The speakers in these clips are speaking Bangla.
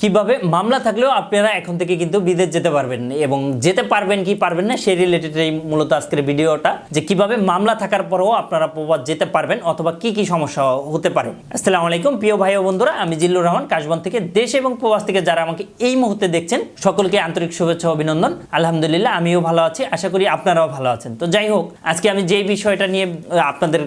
কীভাবে মামলা থাকলেও আপনারা এখন থেকে কিন্তু বিদেশ যেতে পারবেন এবং যেতে পারবেন কি পারবেন না সেই রিলেটেড এই মূলত আজকের ভিডিওটা, যে কীভাবে মামলা থাকার পরেও আপনারা প্রবাস যেতে পারবেন অথবা কি কি সমস্যা হতে পারে। আসসালামু আলাইকুম, প্রিয় ভাই ও বন্ধুরা, আমি জিল্লুর রহমান, কাশবন থেকে দেশ এবং প্রবাস থেকে যারা আমাকে এই মুহূর্তে দেখছেন, সকলকে আন্তরিক শুভেচ্ছা অভিনন্দন। আলহামদুলিল্লাহ, আমিও ভালো আছি, আশা করি আপনারাও ভালো আছেন। তো যাই হোক, আজকে আমি যেই বিষয়টা নিয়ে আপনাদের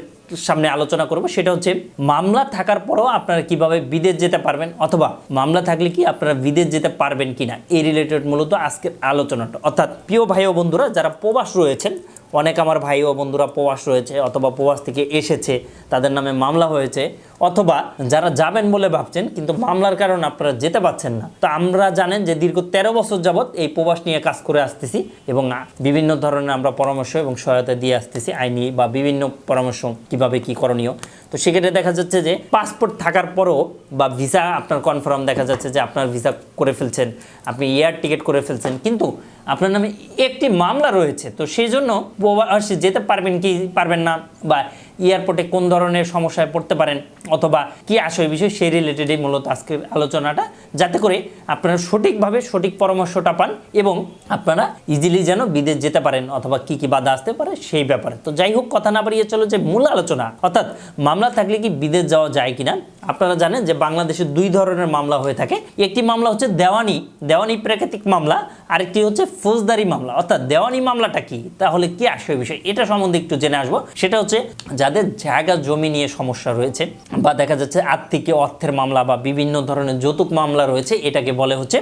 সামনে আলোচনা করব, সেটা হচ্ছে মামলা থাকার পরেও আপনারা কীভাবে বিদেশ যেতে পারবেন অথবা মামলা থাকলে কি আপনারা বিদেশ যেতে পারবেন কিনা, এই রিলেটেড মূলত আজকের আলোচনাটা। অর্থাৎ প্রিয় ভাই ও বন্ধুরা, যারা প্রবাস রয়েছেন, অনেক আমার ভাই ও বন্ধুরা প্রবাস রয়েছে অথবা প্রবাস থেকে এসেছে, তাদের নামে মামলা হয়েছে অথবা যারা যাবেন বলে ভাবছেন, কিন্তু মামলার কারণে আপনারা যেতে পারছেন না। তো আমরা জানেন যে দীর্ঘ তেরো বছর যাবৎ এই প্রবাস নিয়ে কাজ করে আসতেছি এবং বিভিন্ন ধরনের আমরা পরামর্শ এবং সহায়তা দিয়ে আসতেছি আইনি বা বিভিন্ন পরামর্শ কীভাবে কি করণীয়। তো সেক্ষেত্রে দেখা যাচ্ছে যে পাসপোর্ট থাকার পরও বা ভিসা, আপনার কনফার্ম দেখা যাচ্ছে যে আপনার ভিসা করে ফেলছেন, আপনি এয়ার টিকিট করে ফেলছেন, কিন্তু আপনার নামে একটি মামলা রয়েছে। তো সেই জন্য প্রবাসে যেতে পারবেন কি পারবেন না বা এয়ারপোর্টে কোন ধরনের সমস্যায় পড়তে পারেন অথবা কি ওই বিষয় সেই রিলেটেডই মূলত আজকের আলোচনাটা, যাতে করে আপনারা সঠিকভাবে সঠিক পরামর্শটা পান এবং আপনারা ইজিলি যেন বিদেশ যেতে পারেন অথবা কি কি বাধা আসতে পারে সেই ব্যাপারে। তো যাই হোক, কথা না বাড়িয়ে চলো যে মূল আলোচনা, অর্থাৎ মামলা থাকলে কি বিদেশ যাওয়া যায় কিনা আপনারা জানেন যে বাংলাদেশে দুই ধরনের মামলা হয়ে থাকে। একটি মামলা হচ্ছে দেওয়ানি দেওয়ানি প্রাকৃতিক মামলা, আরেকটি হচ্ছে ফৌজদারি মামলা। অর্থাৎ দেওয়ানি মামলাটা কি? তাহলে কি আসবে বিষয়? এটা সম্বন্ধে একটু জেনে আসব। সেটা হচ্ছে যাদের জায়গা, জমি নিয়ে সমস্যা রয়েছে বা দেখা যাচ্ছে আর্থিক অর্থের মামলা বা বিভিন্ন ধরনের যৌতুক মামলা রয়েছে, এটাকে বলে হচ্ছে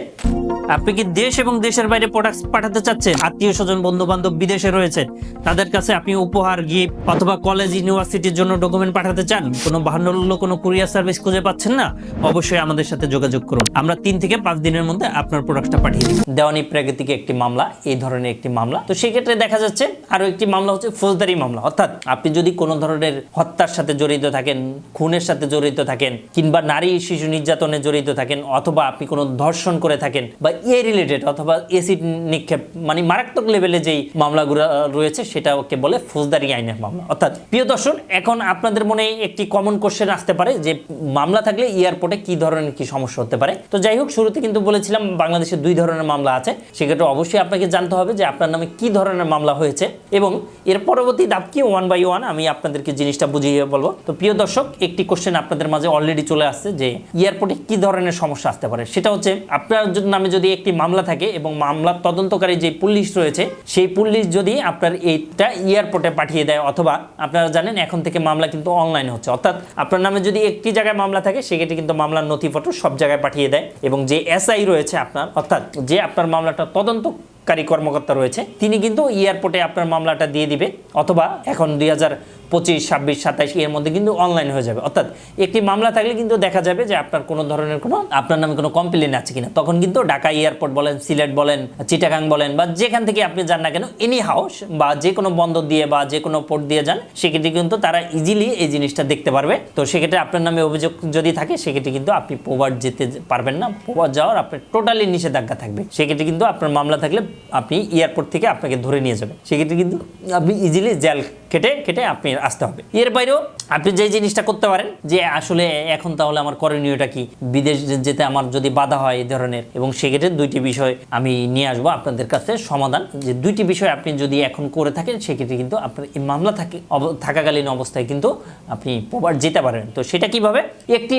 আপনি কি দেশ এবং দেশের বাইরে প্রোডাক্ট পাঠাতে চাচ্ছেন? আত্মীয় স্বজন বন্ধু বান্ধব বিদেশে রয়েছে তাদের কাছে আপনি উপহার গিফট অথবা কলেজ ইউনিভার্সিটির জন্য ডকুমেন্ট পাঠাতে চান? কোনো বাহান্ন কোনো কুরিয়ার সার্ভিস খুঁজে পাচ্ছেন না? অবশ্যই আমাদের সাথে যোগাযোগ করুন। আমরা তিন থেকে পাঁচ দিনের মধ্যে আপনার প্রোডাক্টটা পাঠিয়ে দিই দেওয়ানি প্রাকৃতিক একটি মামলা, এই ধরনের একটি মামলা। তো সেক্ষেত্রে দেখা যাচ্ছে আরও একটি মামলা হচ্ছে ফৌজদারি মামলা। অর্থাৎ আপনি যদি কোনো ধরনের হত্যার সাথে জড়িত থাকেন, খুনের সাথে জড়িত থাকেন, কিংবা নারী শিশু নির্যাতনে জড়িত থাকেন, অথবা আপনি কোনো ধর্ষণ করে থাকেন, বা এ রিলেটেড অথবা এসিড নিক্ষেপ মানে মারাত্মক লেভেলে যেই মামলাগুলো রয়েছে সেটাকে বলে ফৌজদারি আইনের মামলা। অর্থাৎ, প্রিয় দর্শন এখন আপনাদের মনে একটি কমন কোশ্চেন আসতে পারে যে মামলা থাকলে এয়ারপোর্টে কি ধরনের কি সমস্যা হতে পারে? তো যাই হোক, শুরুতে কিন্তু বলেছিলাম বাংলাদেশে দুই ধরনের মামলা আছে। সেক্ষেত্রে অবশ্যই আপনাকে জানতে হবে যে আপনার নামে কি ধরনের মামলা হয়েছে এবং এর পরবর্তী ধাপ কি? ওয়ান বাই ওয়ান আমি আপনাদেরকে জিনিসটা বুঝিয়ে বলব। তো প্রিয় দর্শক, একটি কোশ্চেন আপনাদের মাঝে অলরেডি চলে আসছে যে এয়ারপোর্টে কি ধরনের সমস্যা আসতে পারে? সেটা হচ্ছে, আপনার নামে যদি একটি মামলা থাকে এবং মামলার তদন্তকারী যে পুলিশ রয়েছে, সেই পুলিশ যদি আপনার এইটা এয়ারপোর্টে পাঠিয়ে দেয় অথবা আপনারা জানেন এখন থেকে মামলা কিন্তু অনলাইন হচ্ছে। অর্থাৎ আপনার নামে যদি একটি জায়গায় মামলা থাকে, সেক্ষেত্রে কিন্তু মামলার নথিপত্র সব জায়গায় পাঠিয়ে দেয় এবং যে এসআই রয়েছে আপনার, অর্থাৎ যে আপনার মামলাটা তদন্ত কারী কর্মকর্তা রয়েছে, তিনি কিন্তু এয়ারপোর্টে আপনার মামলাটা দিয়ে দিবে। অথবা এখন দুই হাজার পঁচিশ, ছাব্বিশ, সাতাইশ এর মধ্যে কিন্তু অনলাইন হয়ে যাবে। অর্থাৎ একটি মামলা থাকলে কিন্তু দেখা যাবে যে আপনার কোনো ধরনের কোনো, আপনার নামে কোনো কমপ্লেন আছে কিনা। তখন কিন্তু ঢাকা এয়ারপোর্ট বলেন, সিলেট বলেন, চিটাগাং বলেন, বা যেখান থেকে আপনি যান না কেন এনি হাউস বা যে কোনো বন্দর দিয়ে বা যে কোনো পোর্ট দিয়ে যান, সেক্ষেত্রে কিন্তু তারা ইজিলি এই জিনিসটা দেখতে পারবে। তো সেক্ষেত্রে আপনার নামে অভিযোগ যদি থাকে, সেক্ষেত্রে কিন্তু আপনি প্রবাদ যেতে পারবেন না। প্রবাদ যাওয়ার আপনার টোটালি নিষেধাজ্ঞা থাকবে। সেক্ষেত্রে কিন্তু আপনার মামলা থাকলে আপনি এয়ারপোর্ট থেকে আপনাকে ধরে নিয়ে যাবে। সেক্ষেত্রে কিন্তু আপনি ইজিলি জেল কেটে কেটে আপনি আসতে হবে। এর বাইরেও আপনি যে জিনিসটা করতে পারেন, যে আসলে এখন তাহলে আমার করণীয়টা কি? বিদেশ যেতে আমার যদি বাধা হয় এই ধরনের, এবং সেক্ষেত্রে দুইটি বিষয় আমি নিয়ে আসব আপনাদের কাছে সমাধান, যে দুইটি বিষয় আপনি যদি এখন করে থাকেন, সেক্ষেত্রে কিন্তু আপনার এই মামলা থাকে থাকাকালীন অবস্থায় কিন্তু আপনি প্রবার যেতে পারেন। তো সেটা কীভাবে? একটি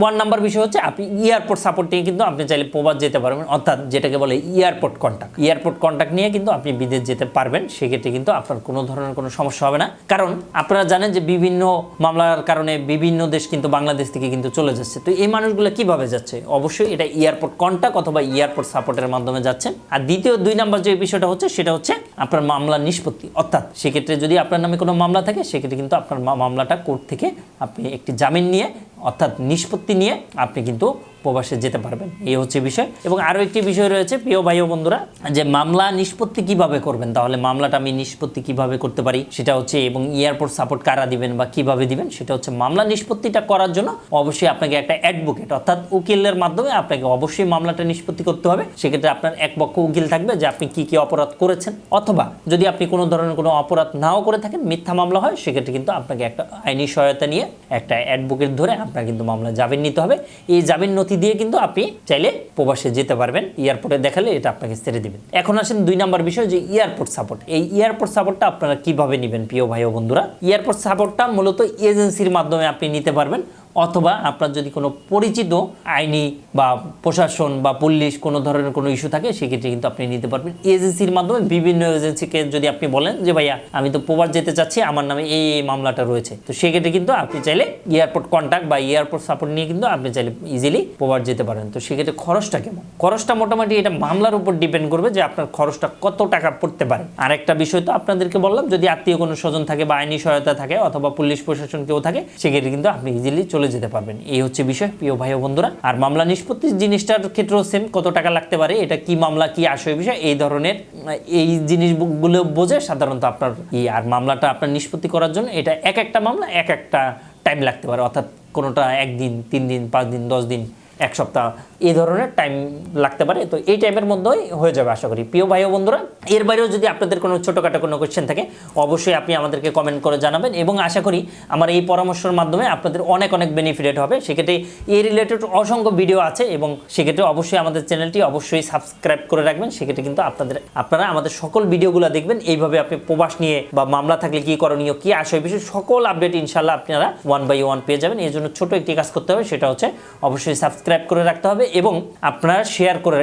ওয়ান নাম্বার বিষয় হচ্ছে আপনি এয়ারপোর্ট সাপোর্ট নিয়ে কিন্তু আপনি চাইলে প্রবাদ যেতে পারবেন, অর্থাৎ যেটাকে বলে এয়ারপোর্ট কন্ট্যাক্ট এয়ারপোর্ট কন্ট্যাক্ট নিয়ে কিন্তু আপনি বিদেশ যেতে পারবেন, সেক্ষেত্রে কিন্তু আপনার কোনো ধরনের কোনো সমস্যা হবে না। কারণ আপনারা জানেন যে বিভিন্ন মামলার কারণে বিভিন্ন দেশ কিন্তু বাংলাদেশ থেকে কিন্তু চলে যাচ্ছে। তো এই মানুষগুলো কীভাবে যাচ্ছে? অবশ্যই এটা এয়ারপোর্ট কন্ট্যাক্ট অথবা এয়ারপোর্ট সাপোর্টের মাধ্যমে যাচ্ছে। আর দ্বিতীয় দুই নাম্বার যে বিষয়টা হচ্ছে, সেটা হচ্ছে আপনার মামলা নিষ্পত্তি। অর্থাৎ সেক্ষেত্রে যদি আপনার নামে কোনো মামলা থাকে, সেক্ষেত্রে কিন্তু আপনার মামলাটা কোর্ট থেকে আপনি একটি জামিন নিয়ে, অর্থাৎ নিষ্পত্তি নিয়ে আপনি কিন্তু প্রবাসে যেতে পারবেন। এই হচ্ছে বিষয়। এবং আরও একটি বিষয় রয়েছে, প্রিয় ভাই ও বন্ধুরা, যে মামলা নিষ্পত্তি কীভাবে করবেন? তাহলে মামলাটা আমি নিষ্পত্তি কীভাবে করতে পারি? সেটা হচ্ছে, এবং এয়ারপোর্ট সাপোর্ট কারা দিবেন বা কীভাবে দিবেন? সেটা হচ্ছে মামলা নিষ্পত্তিটা করার জন্য অবশ্যই আপনাকে একটা অ্যাডভোকেট, অর্থাৎ উকিলের মাধ্যমে আপনাকে অবশ্যই মামলাটা নিষ্পত্তি করতে হবে। সেক্ষেত্রে আপনার এক পক্ষ উকিল থাকবে যে আপনি কি কি অপরাধ করেছেন, অথবা যদি আপনি কোনো ধরনের কোনো অপরাধ নাও করে থাকেন, মিথ্যা মামলা হয়, সেক্ষেত্রে কিন্তু আপনাকে একটা আইনি সহায়তা নিয়ে একটা অ্যাডভোকেট ধরে আপনার কিন্তু মামলা জামিন নিতে হবে। এই জামিন নথি নথি দিয়ে কিন্তু আপনি চাইলে প্রবাসে যেতে পারবেন, এয়ারপোর্টে দেখালে এটা আপনাকে ছেড়ে দেবেন। এখন আসেন দুই নাম্বার বিষয় যে এয়ারপোর্ট সাপোর্ট। এই এয়ারপোর্ট সাপোর্টটা আপনারা কীভাবে নেবেন প্রিয় ভাই ও বন্ধুরা? এয়ারপোর্ট সাপোর্টটা মূলত এজেন্সির মাধ্যমে আপনি নিতে পারবেন। অথবা আপনার যদি কোনো পরিচিত আইনি বা প্রশাসন বা পুলিশ কোনো ধরনের কোনো ইস্যু থাকে, সেক্ষেত্রে কিন্তু আপনি নিতে পারবেন। এজেন্সির মাধ্যমে বিভিন্ন এজেন্সিকে যদি আপনি বলেন যে, ভাইয়া, আমি তো প্রবাস যেতে চাচ্ছি, আমার নামে এই মামলাটা রয়েছে। তো সেক্ষেত্রে কিন্তু আপনি চাইলে এয়ারপোর্ট কন্ট্যাক্ট বা এয়ারপোর্ট সাপোর্ট নিয়ে কিন্তু আপনি চাইলে ইজিলি প্রবাস যেতে পারেন। তো সেক্ষেত্রে খরচটা কেমন? খরচটা মোটামুটি এটা মামলার উপর ডিপেন্ড করবে যে, আপনার খরচটা কত টাকা পড়তে পারে। আরেকটা বিষয় তো আপনাদেরকে বললাম, যদি আত্মীয় কোনো স্বজন থাকে বা আইনি সহায়তা থাকে অথবা পুলিশ প্রশাসন কেউ থাকে, সেক্ষেত্রে কিন্তু আপনি ইজিলি চলে যেতে পারবেন। এই হচ্ছে বিষয়, প্রিয় ভাই বন্ধুরা। আর মামলা নিষ্পত্তি জিনিসটার ক্ষেত্রেও সেম কত টাকা লাগতে পারে, এটা কি মামলা, কি আশয় বিষয়, এই ধরনের এই জিনিসগুলো বোঝে সাধারণত আপনার ই, আর মামলাটা আপনার নিষ্পত্তি করার জন্য এটা এক একটা মামলা, এক একটা টাইম লাগতে পারে। অর্থাৎ কোনোটা একদিন, তিন দিন, পাঁচ দিন, দশ দিন এক সপ্তাহ। এই ধরনের টাইম লাগতে পারে। তো এই টাইমের মধ্যেই হয়ে যাবে আশা করি। প্রিয় ভাই ও বন্ধুরা, এর বাইরেও যদি আপনাদের কোনো ছোটোখাটো কোনো কোয়েশ্চেন থাকে, অবশ্যই আপনি আমাদেরকে কমেন্ট করে জানাবেন এবং আশা করি আমার এই পরামর্শের মাধ্যমে আপনাদের অনেক অনেক বেনিফিটেড হবে। সেক্ষেত্রে এই রিলেটেড অসংখ্য ভিডিও আছে এবং সেক্ষেত্রে অবশ্যই আমাদের চ্যানেলটি অবশ্যই সাবস্ক্রাইব করে রাখবেন। সেক্ষেত্রে কিন্তু আপনাদের, আপনারা আমাদের সকল ভিডিওগুলো দেখবেন। এইভাবে আপনি প্রবাস নিয়ে বা মামলা থাকলে কী করণীয়, কী আশয় বিষয় সকল আপডেট ইনশাল্লাহ আপনারা ওয়ান বাই ওয়ান পেয়ে যাবেন। এই জন্য ছোট একটি কাজ করতে হবে, সেটা হচ্ছে অবশ্যই সাবস্ক্রাইব করে রাখতে হবে এবং আপনারা শেয়ার করে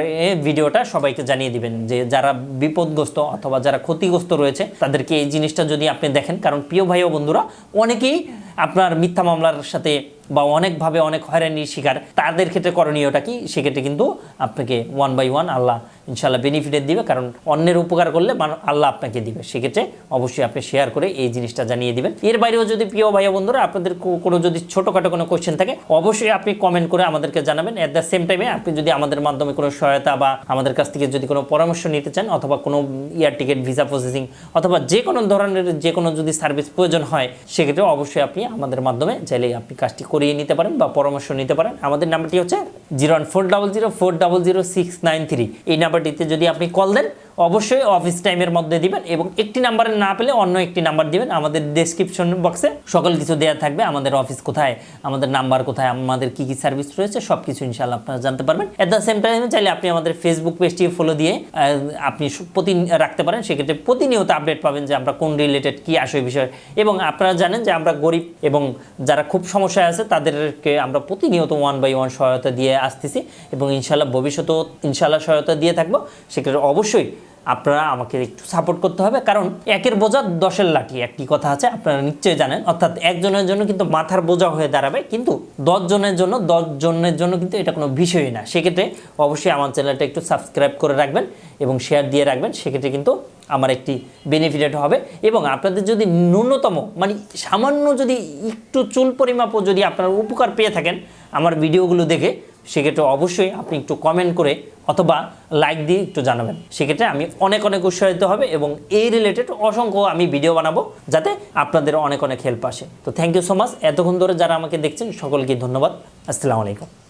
ভিডিওটা সবাইকে জানিয়ে দিবেন যে যারা বিপদগ্রস্ত অথবা যারা ক্ষতিগ্রস্ত রয়েছে, তাদেরকে এই জিনিসটা যদি আপনি দেখেন, কারণ প্রিয় ভাই ও বন্ধুরা, অনেকেই আপনার মিথ্যা মামলার সাথে বা অনেকভাবে অনেক হয়রানির শিকার, তাদের ক্ষেত্রে করণীয়টা কি? সেক্ষেত্রে কিন্তু আপনাকে ওয়ান বাই ওয়ান আল্লাহ ইনশাল্লাহ বেনিফিটেড দিবে, কারণ অন্যের উপকার করলে আল্লাহ আপনাকে দিবে। সেক্ষেত্রে অবশ্যই আপনি শেয়ার করে এই জিনিসটা জানিয়ে দিবেন। এর বাইরেও যদি প্রিয় ভাই বন্ধুরা, আপনাদের কোনো যদি ছোটোখাটো কোনো কোয়েশ্চেন থাকে, অবশ্যই আপনি কমেন্ট করে আমাদেরকে জানাবেন। অ্যাট দ্য সেম টাইমে আপনি যদি আমাদের মাধ্যমে কোনো সহায়তা বা আমাদের কাছ থেকে যদি কোনো পরামর্শ নিতে চান, অথবা কোনো এয়ার টিকিট ভিসা প্রসেসিং অথবা যে কোনো ধরনের, যে কোনো যদি সার্ভিস প্রয়োজন হয়, সেক্ষেত্রে অবশ্যই আপনি আমাদের মাধ্যমে চাইলে আপনি কাজটি করিয়ে নিতে পারেন বা পরামর্শ নিতে পারেন। আমাদের নাম্বারটি হচ্ছে zero one four double zero four double zero six nine three. এই নাম্বারটিতে যদি আপনি কল দেন অবশ্যই অফিস টাইমের মধ্যে দিবেন এবং একটি নাম্বারে না পেলে অন্য একটি নাম্বার দিবেন। আমাদের ডেসক্রিপশন বক্সে সকল কিছু দেওয়া থাকবে। আমাদের অফিস কোথায়, আমাদের নাম্বার কোথায়, আমাদের কি কি সার্ভিস রয়েছে সব কিছু ইনশাল্লাহ আপনারা জানতে পারবেন। এট দ্য সেম টাইমে চাইলে আপনি আমাদের ফেসবুক পেজটি ফলো দিয়ে আপনি প্রতি রাখতে পারেন। সেক্ষেত্রে প্রতিনিয়ত আপডেট পাবেন যে আমরা কোন রিলেটেড কি আসয় বিষয়। এবং আপনারা জানেন যে আমরা গরিব এবং যারা খুব সমস্যায় আছে, তাদেরকে আমরা প্রতিনিয়ত ওয়ান বাই ওয়ান সহায়তা দিয়ে আসতেছি এবং ইনশাল্লাহ ভবিষ্যতেও ইনশাল্লাহ সহায়তা দিয়ে থাকব। সেক্ষেত্রে অবশ্যই আপনারা আমাকে একটু সাপোর্ট করতে হবে। কারণ একের বোঝা দশের লাঠি। একটি কথা আছে, আপনারা নিশ্চয়ই জানেন। অর্থাৎ একজনের জন্য কিন্তু মাথার বোঝা হয়ে দাঁড়াবে, কিন্তু দশ জনের জন্য দশ জনের জন্য কিন্তু এটা কোনো বিষয়ই না। সেক্ষেত্রে অবশ্যই আমার চ্যানেলটা একটু সাবস্ক্রাইব করে রাখবেন এবং শেয়ার দিয়ে রাখবেন। সেক্ষেত্রে কিন্তু আমার একটি বেনিফিটেড হবে। এবং আপনাদের যদি ন্যূনতম মানে সামান্য যদি একটু চুল পরিমাপও যদি আপনারা উপকার পেয়ে থাকেন, আমার ভিডিওগুলো দেখে সেক্ষেত্রে অবশ্যই আপনি একটু কমেন্ট করে অথবা লাইক দিয়ে একটু জানাবেন। সেক্ষেত্রে আমি অনেক অনেক উৎসাহিত হবে এবং এই রিলেটেড অসংখ্য আমি ভিডিও বানাবো যাতে আপনাদের অনেক অনেক হেল্প আসে। তো থ্যাংক ইউ সো মাচ এতক্ষণ ধরে যারা আমাকে দেখছেন, সকলকে ধন্যবাদ। আসসালামু আলাইকুম।